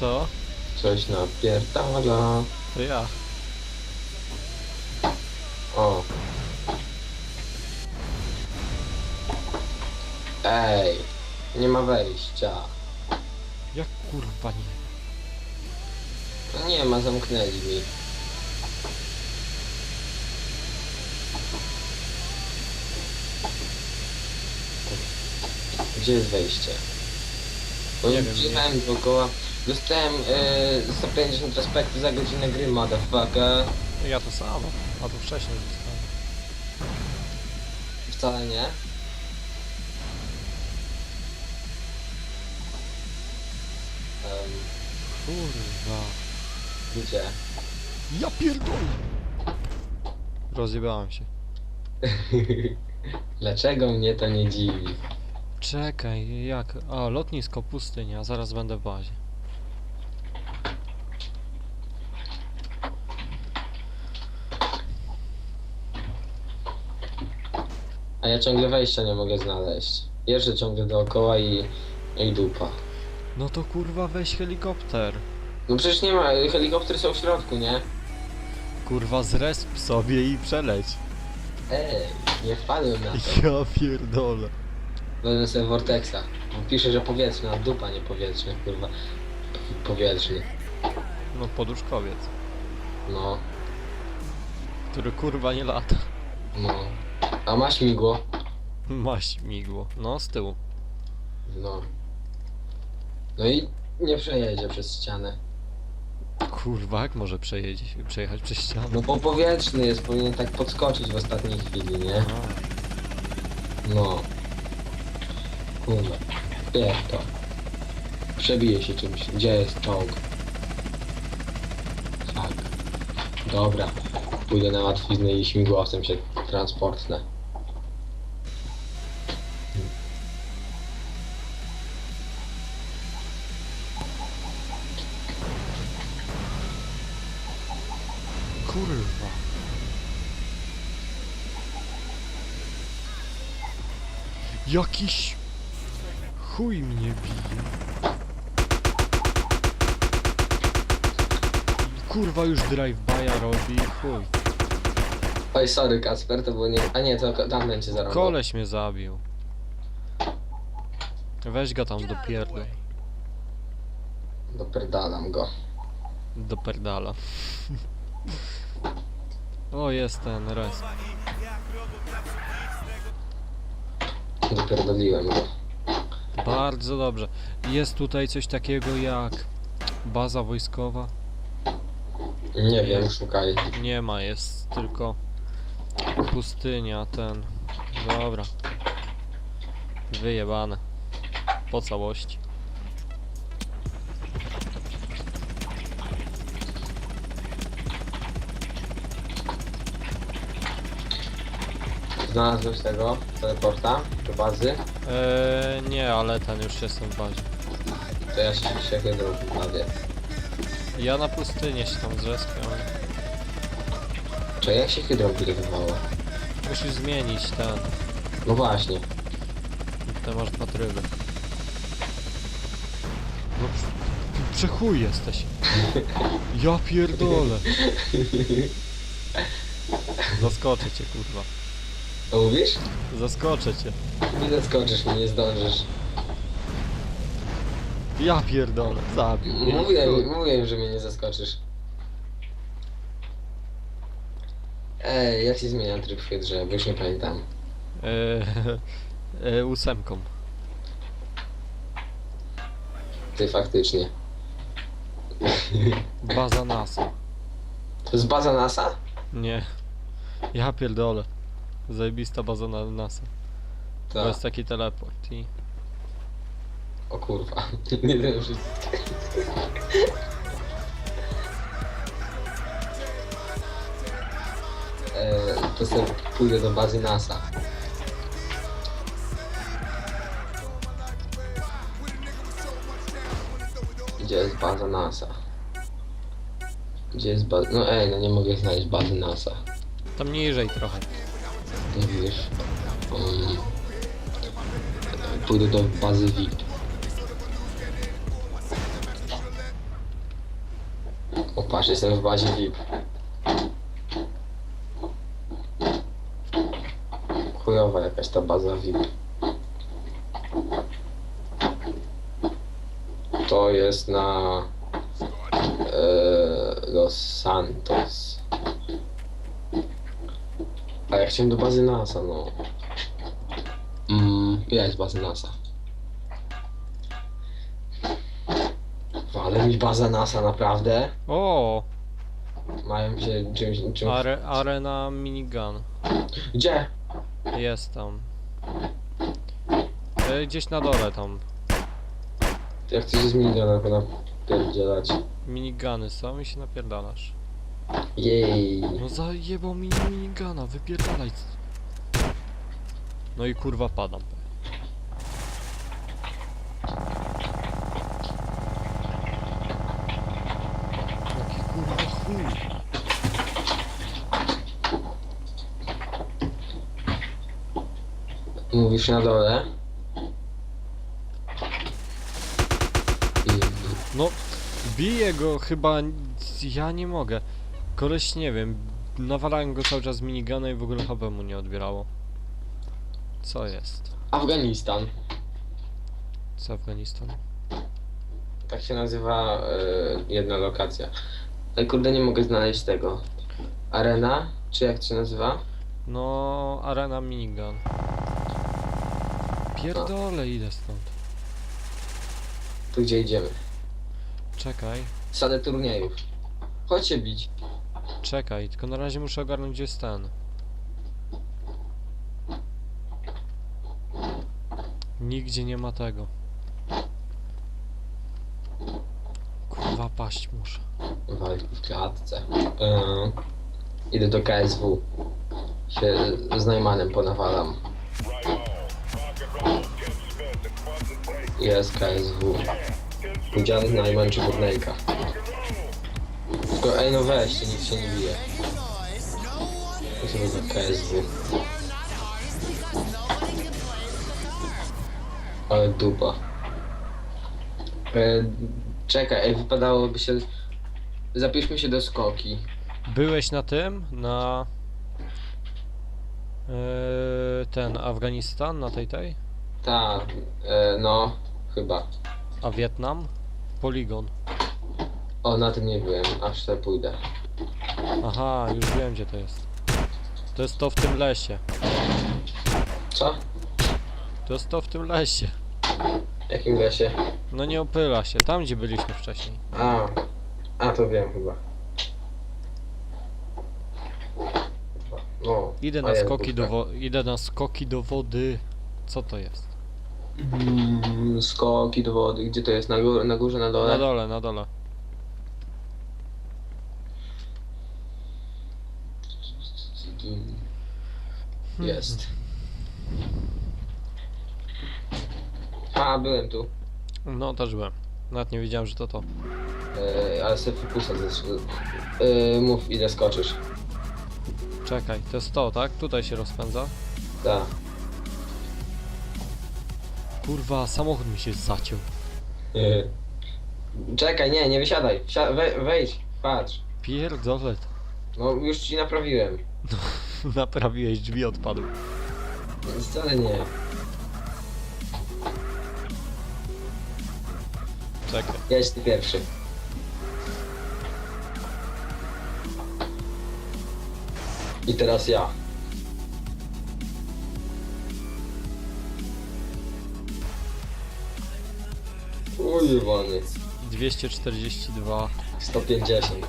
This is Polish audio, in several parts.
Co? Coś napierdala. To ja. O. Ej, nie ma wejścia. Jak kurwa nie? No nie ma, zamknęli mi. Gdzie jest wejście? Bo Nie nie wiem, Przyjechałem dookoła. Dostałem e, 150 respektu za godzinę gry, motherfucker. Ja to samo. A to wcześniej dostałem. Wcale nie. Um, Kurwa. gdzie? Ja pierdolę! Rozjebałem się. Dlaczego mnie to nie dziwi? Czekaj, jak? A, lotnisko, pustynia, zaraz będę w bazie. A ja ciągle wejścia nie mogę znaleźć. Jeżdżę ciągle dookoła i, i dupa. No to kurwa weź helikopter. No przecież nie ma, helikoptery są w środku, nie? Kurwa zresp sobie i przeleć. Ej, nie wpadłem na to. Ja pierdolę. Wezmę sobie Vortexa. Bo Pisze, że powietrzny, a dupa nie powietrzny, kurwa. Powietrzny. No poduszkowiec, No, który kurwa nie lata. no. A masz migło? Ma śmigło. No, z tyłu. No. No i nie przejedzie przez ścianę. Kurwa, jak może przejedzie, przejechać przez ścianę? No bo powietrzny jest, powinien tak podskoczyć w ostatniej chwili, nie? No. Kurwa. Jak to? Przebije się czymś. Gdzie jest czołg? Tak. Dobra. Pójdę na łatwiznę i śmigłowcem się transportnę. Kurwa. Jakiś... Chuj mnie bije. Kurwa już drive-by'a robi, chuj. Oj, sorry Kasper, to było nie... A nie, to tam będzie zaraz. Koleś mnie zabił. Weź go tam do pierdol. Dopierdalam go. Do perdala. O, jest ten res. Dopierdoliłem go. Bardzo dobrze. Jest tutaj coś takiego jak baza wojskowa? Nie wiem, szukaj. Nie ma, jest tylko pustynia, ten. Dobra. Wyjebane. Po całości. Znalazłeś tego teleporta do bazy, Eee, nie, ale ten już jestem w bazie. to ja się się hydro bawię. Ja na pustynię się tam zrespię. ale Czy jak się hydro budowało? Musisz zmienić ten. No właśnie. Ty masz dwa tryby. No, prze- przechuj jesteś. Ja pierdolę. Zaskoczę cię, kurwa. To mówisz? Zaskoczę cię. Nie zaskoczysz mnie, nie zdążysz. Ja pierdolę. Zabił. mnie. Mówiłem, mówiłem, że mnie nie zaskoczysz. Ej, jak się zmienia tryb w hydrze? Bo już nie pamiętam. Eee, e, ósemką. Ty faktycznie. Baza NASA. To jest baza NASA? Nie. Ja pierdolę. Zajebista baza na NASA. To Tak. jest taki teleport i... O kurwa. Nie wiem wszystko. E, to sobie pójdę do bazy NASA. Gdzie jest baza NASA? Gdzie jest baza... No ej, no nie mogę znaleźć bazy NASA. Tam niżej trochę. Wiesz. Um, pójdę do bazy VIP. Patrz, jestem w bazie VIP. Chujowa jakaś ta baza VIP. To jest na e, Los Santos. A ja chciałem do bazy NASA, no. Mm, jest baza NASA. Ale mi baza NASA naprawdę. O! Mają się czymś, czymś... Are, arena minigun. Gdzie? Jest tam. E, Gdzieś na dole tam. Jak chcesz z minigana chyba pierdzielać. Miniguny są i się napierdalasz. Jej. No zajebał mi minigana, wypierdalaj. No i kurwa padam. Jaki kurwa chuj. Mówisz na dole? No, biję go chyba, ja nie mogę. Koleś nie wiem, nawalałem go cały czas z minigana i w ogóle HP mu nie odbierało. Co jest? Afganistan. Co Afganistan? Tak się nazywa e, jedna lokacja. Ale kurde nie mogę znaleźć tego. Arena? Czy jak to się nazywa? No, arena minigun. Pierdolę, idę stąd. Tu gdzie idziemy? Czekaj, Salę turniejów. Chodź się bić. Czekaj, tylko na razie muszę ogarnąć gdzie jest ten. Nigdzie nie ma tego. Kurwa, paść muszę. Walki w klatce. E, idę do KSW. Się z Najmanem ponawalam. Jest KSW. Udział Najman czy Burnejka. Tylko ej no weźcie, nikt się nie bije. To sobie do KSW. Ale dupa. E, czekaj, ej, wypadałoby się... Zapiszmy się do skoki. Byłeś na tym? Na... Yy, ten Afganistan, na tej tej? Ta, e, no, chyba. A Wietnam? Poligon. O, na tym nie byłem, aż te pójdę. Aha, już wiem gdzie to jest. To jest to w tym lesie. Co? To jest to w tym lesie. W jakim lesie? No nie opyla się, tam gdzie byliśmy wcześniej. A, a to wiem chyba. No. Idę a na jest skoki do wo- idę na skoki do wody. Co to jest? Mm, skoki do wody, gdzie to jest? Na, górze, na górze, na dole? Na dole, na dole. Mm, Jest. A, byłem tu. No też byłem. Nawet nie wiedziałem, że to to. E, ale sobie fokusa zeszły. E, mów, ile skoczysz. Czekaj, to jest to, tak? Tutaj się rozpędza. Tak. Kurwa, samochód mi się zaciął. E, czekaj, nie, nie wysiadaj. Wsia we wejdź, patrz. Pierdolę. No, już ci naprawiłem. Naprawiłeś, drzwi odpadły. Wcale nie. Czekaj. Jedź ty pierwszy. I teraz ja. Ujewany. 242. 150.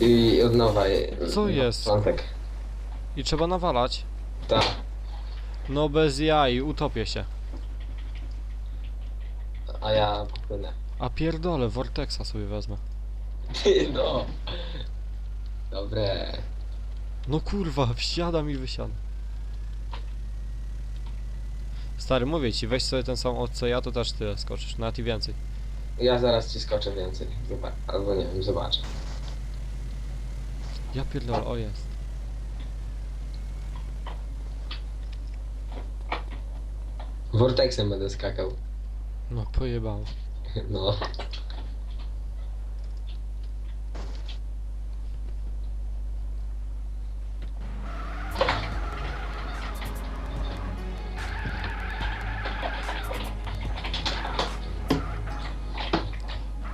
I od nowa. Co jest? Plantek. I trzeba nawalać. Tak. No bez jaj, utopię się. A ja popłynę. A pierdolę, Vortexa sobie wezmę. No. Dobre. No kurwa, wsiadam i wysiadam. Stary, mówię ci, weź sobie ten sam od co ja, to też tyle skoczysz, nawet i więcej. Ja zaraz ci skoczę więcej. Zobacz. Albo nie wiem, zobaczę. Ja pierdolę, o jest. Vortexem będę skakał. No pojebał. No.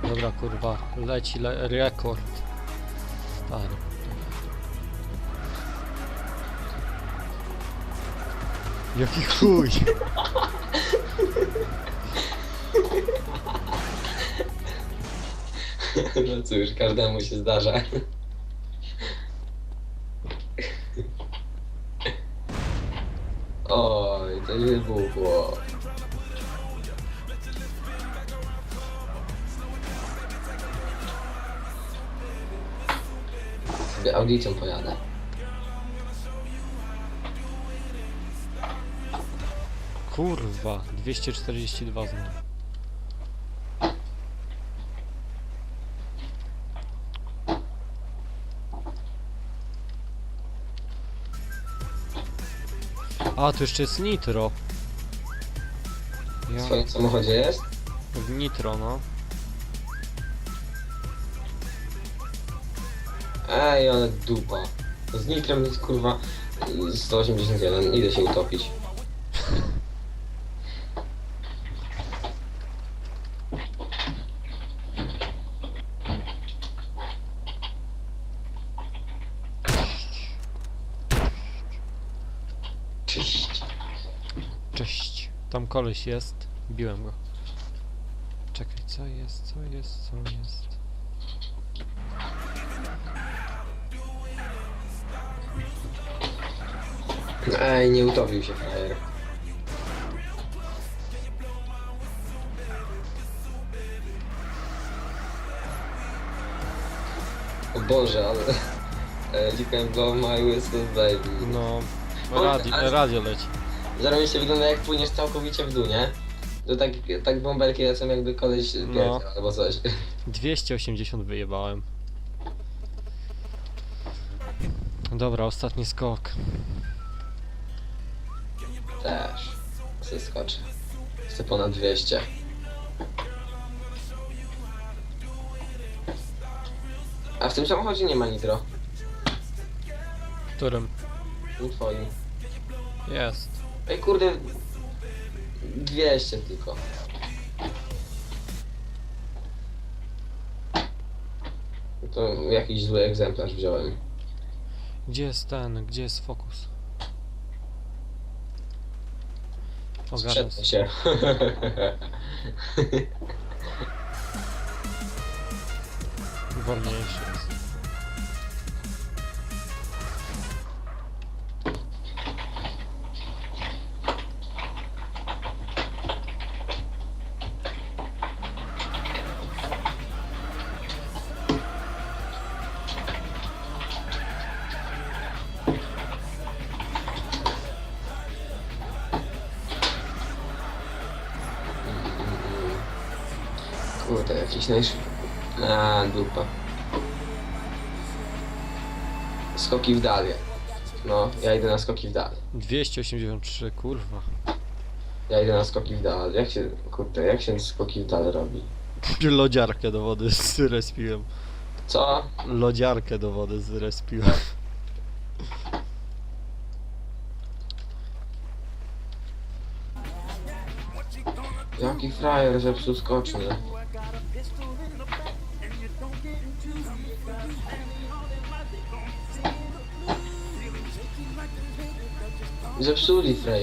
Dobra kurwa, leci le rekord. Stary. Jaki chuj! No cóż, każdemu się zdarza. Oj, coś wybuchło. Sobie audicją pojadę. Kurwa, 242 znowu. A, tu jeszcze jest nitro. W Ja, swoim samochodzie jest? w nitro, no. Ej, ale dupa. Z nitrem jest kurwa 181, idę się utopić. Tam koleś jest. Biłem go. Czekaj, co jest, co jest, co jest? Ej, nie utopił się frajer. O Boże, ale... You can blow my whistle, baby. No, radio, radio leci. Zarobiście wygląda jak płyniesz całkowicie w dół, nie? To tak, tak bąbelki lecą jakby koleś No. no. albo coś. 280 wyjebałem. Dobra, ostatni skok. Też. Chcę skoczę. Chcę ponad 200. A w tym samochodzie nie ma nitro. W którym? Nie twoim. Jest. Ej kurde. 200 tylko. To jakiś zły egzemplarz wziąłem. Gdzie jest ten? Gdzie jest fokus? Ogarnę Sprzedaj się. Wolniejszy jest. Najszybszy. A, dupa. Skoki w dal. No, ja idę na skoki w dal. 283, kurwa. Ja idę na skoki w dal. Jak się, kurde, jak się skoki w dal robi? Lodziarkę do wody zrespiłem. Co? Lodziarkę do wody zrespiłem. Jaki frajer zepsuł skocznię. Zepsuli frajer.